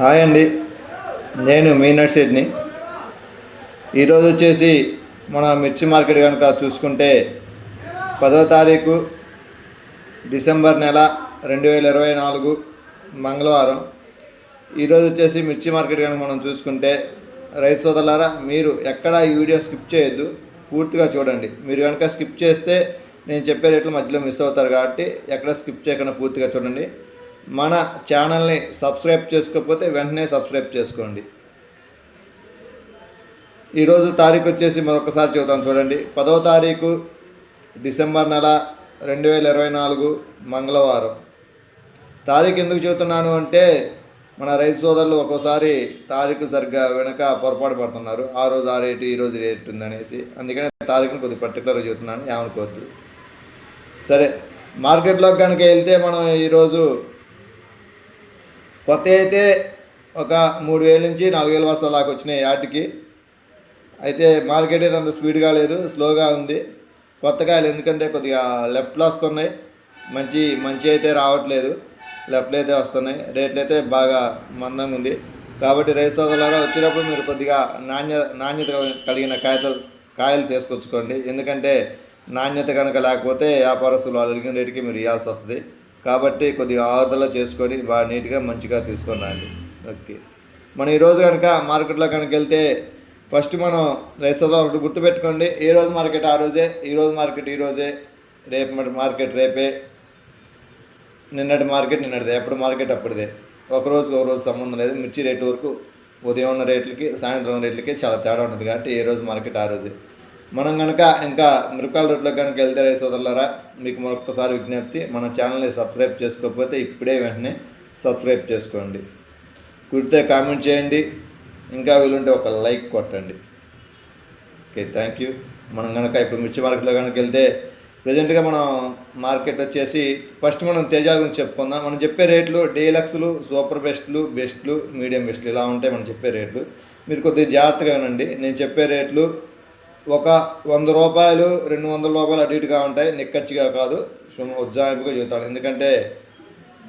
Hi అండి. నేను మీ నర్సెడ్ని ఈరోజు వచ్చేసి మన మిర్చి మార్కెట్ కనుక చూసుకుంటే పదవ తారీఖు డిసెంబర్ నెల రెండు వేల ఇరవై నాలుగు మంగళవారం. ఈరోజు వచ్చేసి మిర్చి మార్కెట్ కనుక మనం చూసుకుంటే రైతు సోదరులారా మీరు ఎక్కడ ఈ వీడియో స్కిప్ చేయొద్దు పూర్తిగా చూడండి. మీరు కనుక స్కిప్ చేస్తే నేను చెప్పే రేట్లు మధ్యలో మిస్ అవుతారు కాబట్టి ఎక్కడ స్కిప్ చేయకుండా పూర్తిగా చూడండి. మన ఛానల్ని సబ్స్క్రైబ్ చేసుకోకపోతే వెంటనే సబ్స్క్రైబ్ చేసుకోండి. ఈరోజు తారీఖు వచ్చేసి మరొకసారి చెబుతాను చూడండి. పదవ తారీఖు డిసెంబర్ నెల రెండు వేల ఇరవై నాలుగు మంగళవారం. తారీఖు ఎందుకు చెబుతున్నాను అంటే మన రైతు సోదరులు ఒక్కోసారి తారీఖు సరిగ్గా వెనక పొరపాటు పడుతున్నారు. ఆ రోజు ఆ రేటు ఈ రోజు రేటు ఉందనేసి. అందుకనే తారీఖుని కొద్దిగా పర్టికులర్గా చెబుతున్నాను ఏమనుకోవద్దు. సరే మార్కెట్లోకి కనుక వెళ్తే మనం ఈరోజు కొత్త అయితే ఒక మూడు వేల నుంచి నాలుగు వేల బస్తాల దాకా వచ్చినాయి యాటికి అయితే మార్కెట్ అయితే అంత స్పీడ్గా లేదు స్లోగా ఉంది. కొత్త కాయలు ఎందుకంటే కొద్దిగా లెఫ్ట్లో వస్తున్నాయి. మంచి మంచి అయితే రావట్లేదు. లెఫ్ట్లో అయితే వస్తున్నాయి. రేట్లు అయితే బాగా మందంగా ఉంది. కాబట్టి రైతు సోదరులారా వచ్చినప్పుడు మీరు కొద్దిగా నాణ్య నాణ్యత కలిగిన కాయతలు కాయలు తీసుకొచ్చుకోండి. ఎందుకంటే నాణ్యత కనుక లేకపోతే వ్యాపారస్తులు వాళ్ళు అడిగిన రేటుకి మీరు ఇవ్వాల్సి వస్తుంది. కాబట్టి కొద్దిగా ఆర్డర్లో చేసుకొని బాగా నీట్గా మంచిగా తీసుకొని రండి. ఓకే. మనం ఈరోజు కనుక మార్కెట్లో కనుక వెళ్తే ఫస్ట్ మనం రైతు ఒకటి గుర్తుపెట్టుకోండి. ఏ రోజు మార్కెట్ ఆ రోజే ఈ రోజు మార్కెట్ ఈ రోజే రేపు మార్కెట్ రేపే నిన్నటి మార్కెట్ నిన్నటిదే ఎప్పుడు మార్కెట్ అప్పుడుదే. ఒక రోజుకి ఒక రోజు సంబంధం లేదు. మిర్చి రేటు వరకు ఉదయం ఉన్న రేట్లకి సాయంత్రం రేట్లకి చాలా తేడా ఉంటుంది కాబట్టి ఏ రోజు మార్కెట్ ఆ రోజే. మనం కనుక ఇంకా మిరపకాయల రోడ్లో కనుక వెళ్తే రైతు సోదరులారా మీకు మరొకసారి విజ్ఞప్తి మన ఛానల్ని సబ్స్క్రైబ్ చేసుకోకపోతే ఇప్పుడే వెంటనే సబ్స్క్రైబ్ చేసుకోండి. కుడితే కామెంట్ చేయండి ఇంకా వీలుంటే ఒక లైక్ కొట్టండి. Okay thank you. మనం కనుక ఇప్పుడు మిర్చి మార్కెట్లో కనుక వెళ్తే ప్రజెంట్గా మనం మార్కెట్ వచ్చేసి ఫస్ట్ మనం తేజ గురించి చెప్పుకుందాం. మనం చెప్పే రేట్లు డీలక్స్లు సూపర్ బెస్ట్లు బెస్ట్లు మీడియం బెస్ట్లు ఇలా ఉంటాయి మనం చెప్పే రేట్లు. మీరు కొద్దిగా జాగ్రత్తగా వినండి. నేను చెప్పే రేట్లు ఒక వంద రూపాయలు రెండు వందల రూపాయలు అటు ఇటుగా ఉంటాయి. నిక్కచ్చిగా కాదు. సుమ ఉజ్జాయింపుగా చెబుతాడు. ఎందుకంటే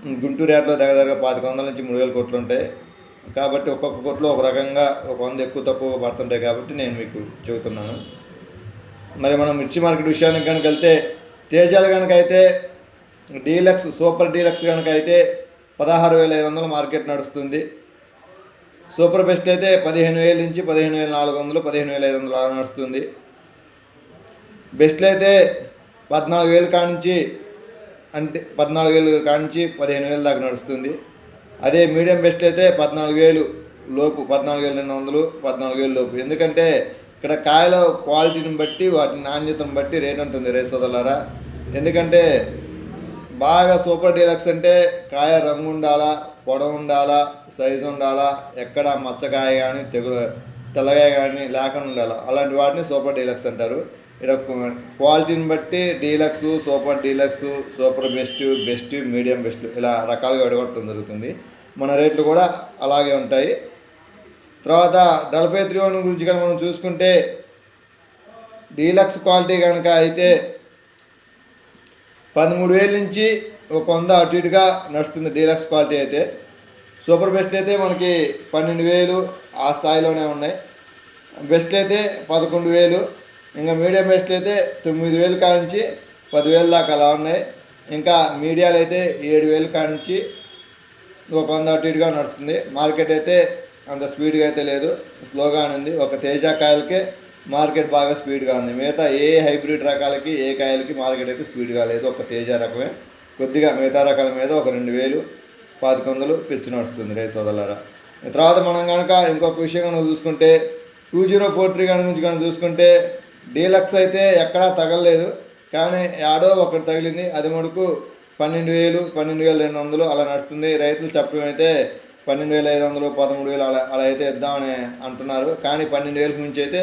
గుంటూరు రేట్లో దగ్గర దగ్గర పాతిక వందల నుంచి మూడు వేల కోట్లు ఉంటాయి. కాబట్టి ఒక్కొక్క కోట్లో ఒక రకంగా ఒక వంద ఎక్కువ తక్కువ పడుతుంటాయి కాబట్టి నేను మీకు చెబుతున్నాను. మరి మనం మిర్చి మార్కెట్ విషయానికి కనుక వెళ్తే తేజాలు కనుక అయితే డీలక్స్ సూపర్ డీలక్స్ కనుక అయితే పదహారు వేల ఐదు వందల మార్కెట్ నడుస్తుంది. సూపర్ బెస్ట్ అయితే పదిహేను వేల నుంచి పదిహేను వేల నాలుగు వందలు పదిహేను వేల ఐదు వందలు నడుస్తుంది. బెస్ట్లు అయితే పద్నాలుగు వేలు కానించి అంటే పద్నాలుగు వేలు కానించి పదిహేను వేలు దాకా నడుస్తుంది. అదే మీడియం బెస్ట్ అయితే పద్నాలుగు వేలు లోపు పద్నాలుగు వేల రెండు వందలు పద్నాలుగు వేలు లోపు. ఎందుకంటే ఇక్కడ కాయల క్వాలిటీని బట్టి వాటి నాణ్యతను బట్టి రేట్ ఉంటుంది రే సోదరులారా. ఎందుకంటే బాగా సూపర్ డీలక్స్ అంటే కాయ రంగు ఉండాలా పొడవు ఉండాలా సైజు ఉండాలా ఎక్కడ మచ్చకాయ కానీ తెగులు తెల్లగాయ కానీ లేకుండా ఉండాలా. అలాంటి వాటిని సూపర్ డీలక్స్ అంటారు. ఇక్కడ క్వాలిటీని బట్టి deluxe super deluxe super best best medium best ఇలా రకాలుగా విడగొట్టడం జరుగుతుంది. మన రేట్లు కూడా అలాగే ఉంటాయి. తర్వాత డల్ఫై త్రీ వన్ గురించి కానీ మనం చూసుకుంటే డీలక్స్ క్వాలిటీ కనుక అయితే పదమూడు వేల నుంచి ఒక వంద అటు ఇటుగా నడుస్తుంది డీలక్స్ క్వాలిటీ అయితే. సూపర్ బెస్ట్ అయితే మనకి పన్నెండు వేలు ఆ స్థాయిలోనే ఉన్నాయి. బెస్ట్ అయితే పదకొండు వేలు. ఇంకా మీడియం బెస్ట్ అయితే తొమ్మిది వేలు కానించి పదివేలు దాకా అలా ఉన్నాయి. ఇంకా మీడియాలు అయితే ఏడు వేలు కానించి ఒక వంద అటు ఇటుగా నడుస్తుంది. మార్కెట్ అయితే అంత స్పీడ్గా అయితే లేదు. స్లోగా ఉంది ఒక తేజ కాయలకే మార్కెట్ బాగా స్పీడ్గా ఉంది. మిగతా ఏ హైబ్రిడ్ రకాలకి ఏ కాయలకి మార్కెట్ అయితే స్పీడ్గా లేదు. ఒక తేజ రకమే. కొద్దిగా మిగతా రకాల మీద ఒక రెండు వేలు పాతిక వందలు పెంచి నడుస్తుంది. రైతు సోదరులారా తర్వాత మనం కనుక ఇంకొక విషయం కనుక చూసుకుంటే టూ జీరో ఫోర్ త్రీ కనుక నుంచి కనుక చూసుకుంటే డీలక్స్ అయితే ఎక్కడా తగలలేదు. కానీ యాడో ఒకటి తగిలింది. అది మటుకు పన్నెండు వేలు పన్నెండు వేల రెండు వందలు అలా నడుస్తుంది. రైతులు చెప్పడం అయితే పన్నెండు వేల ఐదు వందలు పదమూడు వేలు అలా అలా అయితే ఇద్దామని అంటున్నారు. కానీ పన్నెండు వేలకు మించి అయితే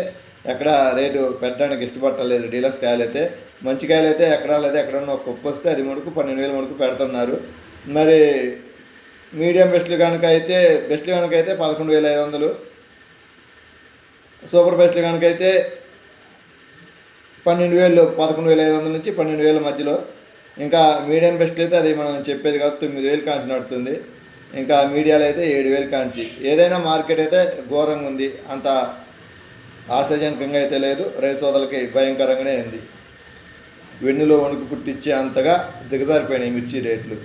ఎక్కడ రేటు పెట్టడానికి ఇష్టపడలేదు డీలక్స్ కాయలు అయితే మంచికాయలు అయితే ఎక్కడ లేదా ఎక్కడన్నా ఒక కుప్ప వస్తే అది ముడుకు పన్నెండు వేలు ముడుకు పెడుతున్నారు. మరి మీడియం బెస్ట్లు కనుక అయితే బెస్ట్లు కనుక అయితే పదకొండు వేల ఐదు వందలు. సూపర్ బెస్ట్లు కనుక అయితే పన్నెండు వేలు పదకొండు వేల ఐదు వందల నుంచి పన్నెండు వేల మధ్యలో. ఇంకా మీడియం బెస్ట్లు అయితే అది మనం చెప్పేది కాదు తొమ్మిది వేలు కాంచి నడుతుంది. ఇంకా మీడియాలో అయితే ఏడు వేలు కాంచి. ఏదైనా మార్కెట్ అయితే ఘోరంగా ఉంది. అంత ఆశాజనకంగా అయితే లేదు. రైతు సోదరులకి భయంకరంగానే ఉంది. వెన్నులో వణుకు పుట్టించే అంతగా దిగజారిపోయినాయి మిర్చి రేట్లు.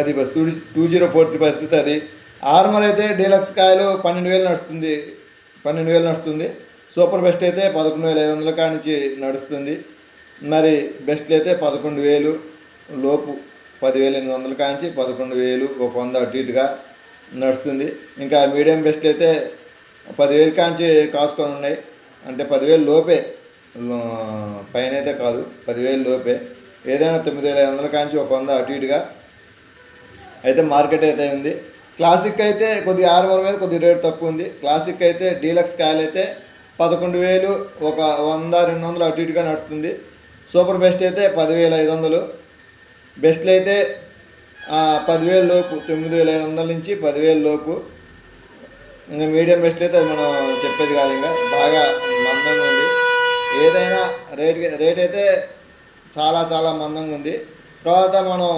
అది bus two two zero four three పరిస్థితి అది. ఆర్మర్ అయితే డీలక్స్ కాయలు పన్నెండు వేలు నడుస్తుంది పన్నెండు వేలు నడుస్తుంది. సూపర్ బెస్ట్ అయితే పదకొండు వేల ఐదు వందల కానించి నడుస్తుంది. మరి బెస్ట్లు అయితే పదకొండు వేలు లోపు పదివేల ఎనిమిది వందల కాంచి పదకొండు వేలు ఒక వంద అటు ఇటుగా నడుస్తుంది. ఇంకా మీడియం బెస్ట్ అయితే పదివేలు కాంచి కాసుకొని ఉన్నాయి అంటే పదివేలు లోపే పైన అయితే కాదు పదివేలు లోపే. ఏదైనా తొమ్మిది వేల ఐదు వందల కాంచి ఒక వంద అటు ఇటుగా అయితే మార్కెట్ అయితే ఉంది. క్లాసిక్ అయితే కొద్దిగా ఆరు మీద కొద్దిగా రేట్ తక్కువ ఉంది. క్లాసిక్ అయితే డీలక్స్ కాయలు అయితే పదకొండు వేలు ఒక వంద రెండు వందలు అటు ఇటుగా నడుస్తుంది. సూపర్ బెస్ట్ అయితే పదివేల ఐదు వందలు. బెస్ట్లు అయితే పదివేల లోపు తొమ్మిది వేల ఐదు వందల నుంచి పదివేల లోపు. ఇంకా మీడియం బెస్ట్ అయితే అది మనం చెప్పేది కాదు ఇంకా. బాగా ఏదైనా రేట్ రేట్ అయితే చాలా చాలా మందంగా ఉంది. తర్వాత మనం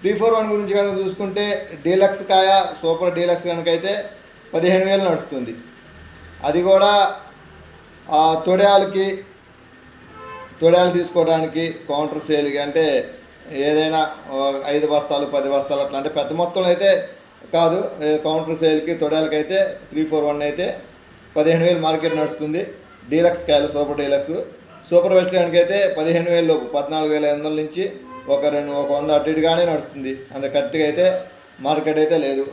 త్రీ ఫోర్ వన్ గురించి కనుక చూసుకుంటే డీలక్స్ కాయ సూపర్ డీలక్స్ కనుక అయితే పదిహేను వేలు నడుస్తుంది. అది కూడా ఆ తొడయాలకి తొడయాలు తీసుకోవడానికి కౌంటర్ సేల్కి అంటే ఏదైనా ఐదు బస్తాలు పది బస్తాలు అట్లా అంటే పెద్ద మొత్తంలో అయితే కాదు. కౌంటర్ సేల్కి తొడయాలకి అయితే త్రీ ఫోర్ వన్ అయితే పదిహేను వేలు మార్కెట్ నడుస్తుంది. డీలక్స్ కాయలు సూపర్ డీలక్స్. సూపర్ వెస్ట్లాండ్కి అయితే పదిహేను వేలు లోపు పద్నాలుగు వేల ఐదు వందల నుంచి ఒక రెండు ఒక వంద అటు ఇటుగానే నడుస్తుంది. అంత కరెక్ట్గా అయితే మార్కెట్ అయితే లేదు.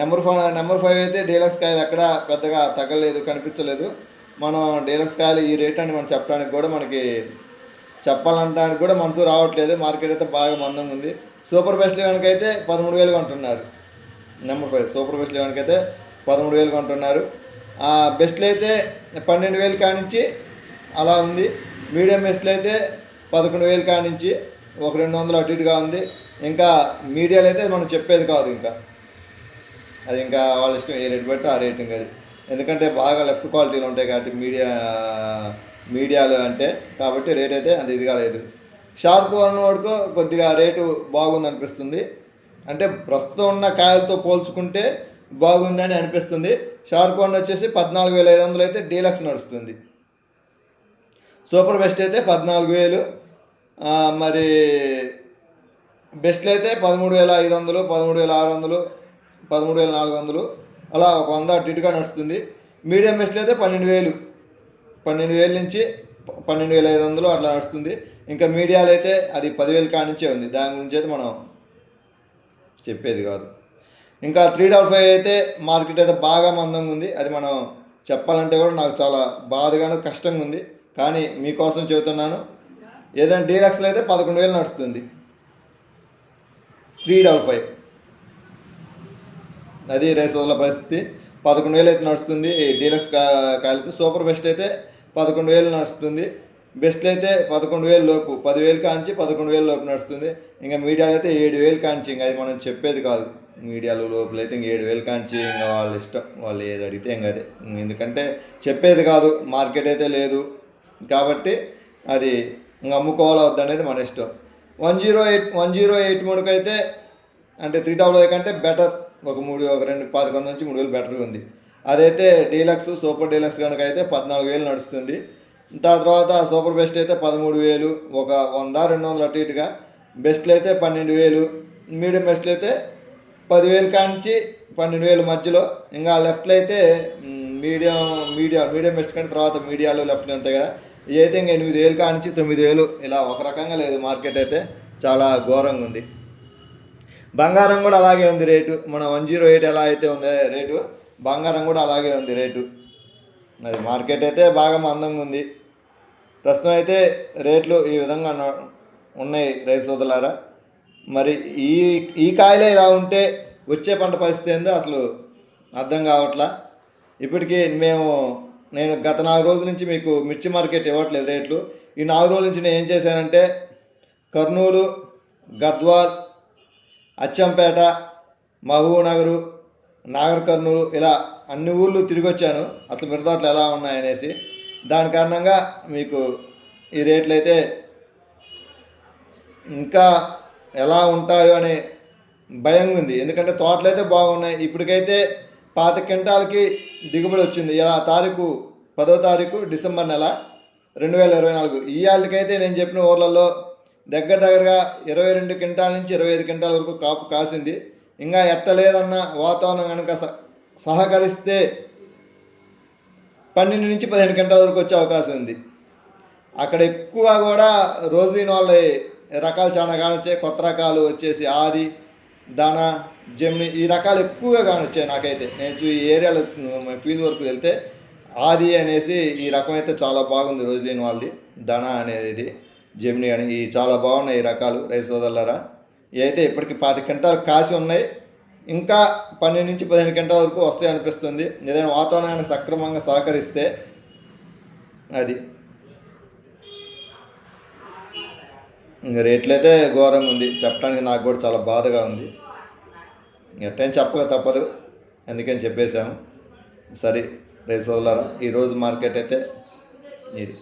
నెంబర్ ఫైవ్ నెంబర్ ఫైవ్ అయితే డీలక్స్ కాయలు ఎక్కడ పెద్దగా తగ్గలేదు కనిపించలేదు. మనం డీలక్స్ కాయలు ఈ రేట్ అని మనం చెప్పడానికి కూడా మనకి చెప్పాలంటానికి కూడా మనసు రావట్లేదు. మార్కెట్ అయితే బాగా మందంగా ఉంది. సూపర్ బెస్ట్ కనుక అయితే పదమూడు వేలు కొంటున్నారు. నెంబర్ ఫైవ్ సూపర్ బెస్ట్ కనుక అయితే పదమూడు వేలు కొంటున్నారు. బెస్ట్లు అయితే పన్నెండు వేలు కానించి అలా ఉంది. మీడియం బెస్ట్లు అయితే పదకొండు వేలు కానించి ఒక రెండు వందలు అటు ఇటుగా ఉంది. ఇంకా మీడియాలు అయితే మనం చెప్పేది కాదు ఇంకా. అది ఇంకా వాళ్ళ ఇష్టం. ఏ రేట్ పెడితే ఆ రేటింగ్ అది. ఎందుకంటే బాగా లెఫ్ట్ క్వాలిటీలు ఉంటాయి కాబట్టి మీడియా మీడియాలు అంటే కాబట్టి రేట్ అయితే అంత ఇదిగా లేదు. షార్ప్ వన్ వాడుకో కొద్దిగా రేటు బాగుంది అనిపిస్తుంది అంటే ప్రస్తుతం ఉన్న కాయలతో పోల్చుకుంటే బాగుందని అనిపిస్తుంది. షార్ప్ వన్ వచ్చేసి పద్నాలుగు వేల ఐదు వందలు అయితే డీలక్స్ నడుస్తుంది. సూపర్ బెస్ట్ అయితే పద్నాలుగు వేలు. మరి బెస్ట్లు అయితే పదమూడు వేల ఐదు వందలు పదమూడు వేల ఆరు వందలు పదమూడు వేల నాలుగు వందలు. అలా ఒక వంద అటు ఇటుగా నడుస్తుంది. మీడియం బెస్ట్లు అయితే పన్నెండు వేలు. పన్నెండు వేల నుంచి పన్నెండు వేల ఐదు వందలు అట్లా నడుస్తుంది. ఇంకా మీడియాలో అయితే అది పదివేలు కానించే ఉంది. దాని గురించి అయితే మనం చెప్పేది కాదు. ఇంకా త్రీ డబల్ ఫైవ్ అయితే మార్కెట్ అయితే బాగా మందంగా ఉంది. అది మనం చెప్పాలంటే కూడా నాకు చాలా బాధగాను కష్టంగా ఉంది. కానీ మీకోసం చెబుతున్నాను ఏదైనా డీలక్స్లో అయితే పదకొండు వేలు నడుస్తుంది. త్రీ డబల్ ఫైవ్ అది రైస్ వల్ల పరిస్థితి. పదకొండు వేలు అయితే నడుస్తుంది. డీలక్స్ కాలితే సూపర్ బెస్ట్ అయితే పదకొండు వేలు నడుస్తుంది. బెస్ట్ అయితే పదకొండు వేలు లోపు పదివేలు కాంచి పదకొండు వేలు లోపు నడుస్తుంది. ఇంకా మీడియాలో అయితే ఏడు వేలు కాంచి ఇంకా అది మనం చెప్పేది కాదు. మీడియాలో లోపల అయితే ఇంక ఏడు వేలు కాంచి ఇంకా వాళ్ళ ఇష్టం వాళ్ళు ఏది అడిగితే ఇంకా అదే. ఎందుకంటే చెప్పేది కాదు మార్కెట్ అయితే లేదు. కాబట్టి అది ఇంకా అమ్ముకోవాలా వద్దనేది మన ఇష్టం. One zero eight one zero eight మూడుకి అయితే అంటే త్రీ డబుల్ ఐ కంటే బెటర్. ఒక మూడు ఒక రెండు పదకొండు నుంచి మూడు వేలు బెటర్గా ఉంది. అదైతే డీలక్స్ సూపర్ డీలక్స్ కనుక అయితే పద్నాలుగు వేలు నడుస్తుంది. దాని తర్వాత సూపర్ బెస్ట్ అయితే పదమూడు వేలు ఒక వంద రెండు వందలు అటు ఇటుగా. బెస్ట్లు అయితే పన్నెండు వేలు మీడియం బెస్ట్లు అయితే పదివేలు కాంచి పన్నెండు వేల మధ్యలో. ఇంకా లెఫ్ట్లో అయితే మీడియం మీడియం మీడియం బెస్ట్ కంటే తర్వాత మీడియాలో లెఫ్ట్లో ఉంటాయి కదా. ఇవి అయితే ఇంకా ఎనిమిది వేలు కానించి తొమ్మిది వేలు ఇలా ఒక రకంగా లేదు మార్కెట్ అయితే. చాలా ఘోరంగా ఉంది. బంగారం కూడా అలాగే ఉంది రేటు. మన వన్ జీరో ఎయిట్ ఎలా అయితే ఉందో రేటు బంగారం కూడా అలాగే ఉంది రేటు. అది మార్కెట్ అయితే బాగా మందంగా ఉంది. ప్రస్తుతం అయితే రేట్లు ఈ విధంగా ఉన్నాయి రైతు సోదరులారా. మరి ఈ ఈ కాయలే ఇలా ఉంటే వచ్చే పంట పరిస్థితి ఏందో అసలు అర్థం కావట్లా. ఇప్పటికీ మేము నేను గత నాలుగు రోజుల నుంచి మీకు మిర్చి మార్కెట్ ఇవ్వట్లేదు రేట్లు. ఈ నాలుగు రోజుల నుంచి నేను ఏం చేశానంటే కర్నూలు గద్వాల్ అచ్చంపేట మహబూబ్నగరు నాగర్ కర్నూలు ఇలా అన్ని ఊర్లు తిరిగి వచ్చాను. అసలు మిరదాట్లు ఎలా ఉన్నాయనేసి. దాని కారణంగా మీకు ఈ రేట్లు అయితే ఇంకా ఎలా ఉంటాయో అనే భయంగా ఉంది ఎందుకంటే తోటలు అయితే బాగున్నాయి. ఇప్పటికైతే పాత క్వింటాలకి దిగుబడి వచ్చింది. ఇలా తారీఖు పదో తారీఖు డిసెంబర్ నెల రెండు వేల ఇరవై నాలుగు. ఈ ఏళ్ళకైతే నేను చెప్పిన ఊర్లలో దగ్గర దగ్గరగా ఇరవై రెండు క్వింటాల నుంచి ఇరవై ఐదు క్వింటాల వరకు కాపు కాసింది. ఇంకా ఎట్టలేదన్న వాతావరణం కనుక స- సహకరిస్తే పన్నెండు నుంచి పదిహేను గంటల వరకు వచ్చే అవకాశం ఉంది. అక్కడ ఎక్కువ కూడా రోజులీన వాళ్ళ రకాలు చాలా కానొచ్చాయి కొత్త రకాలు వచ్చేసి ఆది దాన జమిని ఈ రకాలు ఎక్కువగా కానొచ్చాయి నాకైతే. నేను ఈ ఏరియాలో ఫీల్డ్ వరకు వెళ్తే ఆది అనేసి ఈ రకం అయితే చాలా బాగుంది రోజులీన వాళ్ళది. దన అనేది జమిని అని ఈ చాలా బాగున్నాయి ఈ రకాలు రైస్ వదలరా అయితే ఇప్పటికి పాతి గంటలు కాసి ఉన్నాయి. ఇంకా పన్నెండు నుంచి పదిహేను గంటల వరకు వస్తాయి అనిపిస్తుంది. ఏదైనా వాతావరణాన్ని సక్రమంగా సహకరిస్తే అది ఇంక రేట్లు అయితే ఘోరంగా ఉంది. చెప్పడానికి నాకు కూడా చాలా బాధగా ఉంది. ఎట్టని చెప్పక తప్పదు. అందుకని చెప్పేశాము సరే రేపు సోదరులారా ఈరోజు మార్కెట్ అయితే ఇది